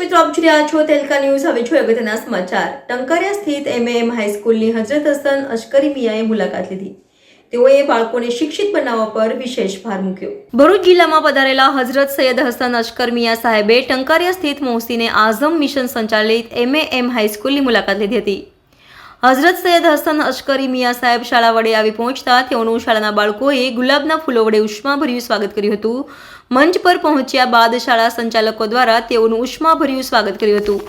મિત્રો, આપ જોઈ રહ્યા છો તેલકા ન્યૂઝ. હવે છો અગત્યના સમાચાર. ટંકારિયા સ્થિત એમએએમ હાઈસ્કૂલની હજરત હસન અશ્કરી મિયાએ મુલાકાત લીધી. તેઓએ બાળકોને શિક્ષિત બનાવવા પર વિશેષ ભાર મૂક્યો. ભરૂચ જિલ્લામાં પધારેલા હઝરત સૈયદ હસન અશ્કર મિયા સાહેબે ટંકારિયા સ્થિત મોહસીને આઝમ મિશન સંચાલિત એમએએમ હાઈસ્કૂલની મુલાકાત લીધી હતી. હઝરત સૈયદ હસન અશ્કરી મિયા સાહેબ શાળા વડે આવી પહોંચતા તેઓનું શાળાના બાળકોએ ગુલાબના ફૂલો વડે ઉષ્માભર્યું સ્વાગત કર્યું હતું. મંચ પર પહોંચ્યા બાદ શાળા સંચાલકો દ્વારા તેઓનું ઉષ્માભર્યું સ્વાગત કર્યું હતું.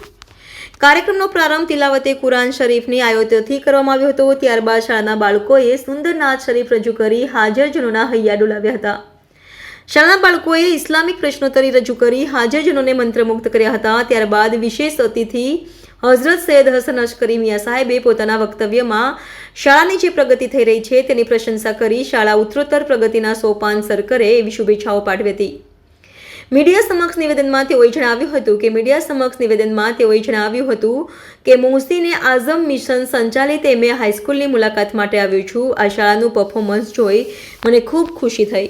કાર્યક્રમનો પ્રારંભ તિલાવતે કુરાન શરીફની આયોજનથી કરવામાં આવ્યો હતો. ત્યારબાદ શાળાના બાળકોએ સુંદર નાચ શરીફ રજૂ કરી હાજરજનોના હૈયા ડોલાવ્યા હતા. શાળાના બાળકોએ ઇસ્લામિક પ્રશ્નોત્તરી રજૂ કરી હાજરજનોને મંત્રમુગ્ધ કર્યા હતા. ત્યારબાદ વિશેષ અતિથિ હઝરત સૈયદ હસન અશ્કરી મિયા સાહેબે પોતાના વક્તવ્યમાં શાળાની જે પ્રગતિ થઈ રહી છે તેની પ્રશંસા કરી શાળા ઉત્તરોત્તર પ્રગતિના સોપાન સર કરે એવી શુભેચ્છાઓ પાઠવી હતી મીડિયા સમક્ષ નિવેદનમાં તેઓએ જણાવ્યું હતું કે મીડિયા સમક્ષ નિવેદનમાં તેઓએ જણાવ્યું હતું કે મોહસીને આઝમ મિશન સંચાલિત એમએ હાઈસ્કૂલની મુલાકાત માટે આવ્યો છું. આ શાળાનું પરફોર્મન્સ જોઈ મને ખૂબ ખુશી થઈ.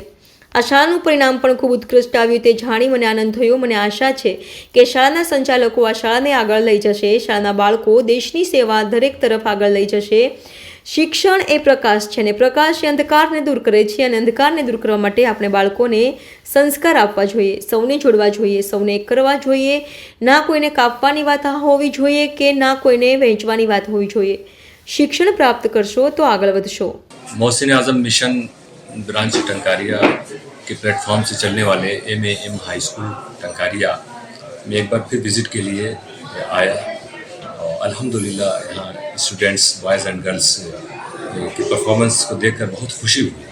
આ શાળાનું પરિણામ પણ ખૂબ ઉત્કૃષ્ટ આવ્યું તે જાણી મને આનંદ થયો. મને આશા છે કે શાળાના સંચાલકો આ શાળાને આગળ લઈ જશે. શાળાના બાળકો દેશની સેવા દરેક તરફ આગળ લઈ જશે. શિક્ષણ એ પ્રકાશ છે અને પ્રકાશ એ અંધકારને દૂર કરે છે અને અંધકારને દૂર કરવા માટે આપણે બાળકોને સંસ્કાર આપવા જોઈએ, સૌને જોડવા જોઈએ, સૌને એક કરવા જોઈએ. ના કોઈને કાપવાની વાત હોવી જોઈએ કે ના કોઈને વહેંચવાની વાત હોવી જોઈએ. શિક્ષણ પ્રાપ્ત કરશો તો આગળ વધશો. برانچ ٹنکاریا کے پلیٹ فارم سے چلنے والے ایم اے ایم ہائی اسکول ٹنکاریا میں ایک بار پھر وزٹ کے لیے آیا اور الحمد للہ یہاں اسٹوڈینٹس بوائز اینڈ گرلس کی پرفارمنس کو دیکھ کر بہت خوشی ہوئی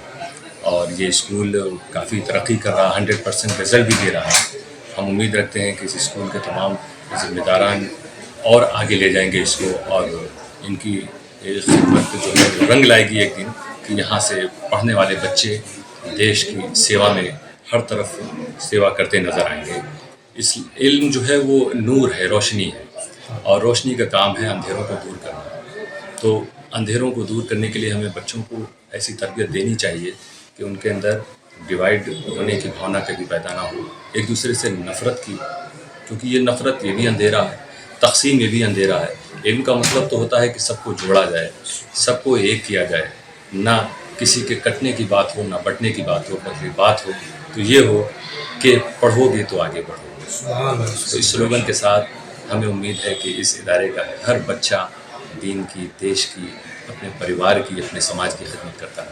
اور یہ اسکول کافی ترقی کر رہا، ہنڈریڈ پرسینٹ رزلٹ بھی دے رہا ہے۔ ہم امید رکھتے ہیں کہ اس اسکول کے تمام ذمہ داران اور آگے لے جائیں گے اس کو اور ان کی خدمت جو ہے رنگ لائے گی ایک دن۔ کہ یہاں سے پڑھنے والے بچے دیش کی سیوا میں ہر طرف سیوا کرتے نظر آئیں گے۔ اس علم جو ہے وہ نور ہے، روشنی ہے۔ اور روشنی کا کام ہے اندھیروں کو دور کرنا۔ تو اندھیروں کو دور کرنے کے لیے ہمیں بچوں کو ایسی تربیت دینی چاہیے کہ ان کے اندر ڈیوائڈ ہونے کی بھاؤنا کبھی پیدا نہ ہو۔ ایک دوسرے سے نفرت کی، کیونکہ یہ نفرت یہ بھی اندھیرا ہے۔ تقسیم یہ بھی اندھیرا ہے۔ علم کا مطلب تو ہوتا ہے کہ سب کو جوڑا جائے، سب کو ایک کیا جائے۔ نہ کسی کے کٹنے کی بات ہو نہ بٹنے کی بات ہو بلکہ بات ہو۔ تو یہ ہو کہ پڑھو گے تو آگے بڑھو گے۔ تو اس سلوگن کے ساتھ ہمیں امید ہے کہ اس ادارے کا ہر بچہ دین کی دیش کی اپنے پریوار کی اپنے سماج کی خدمت کرتا ہے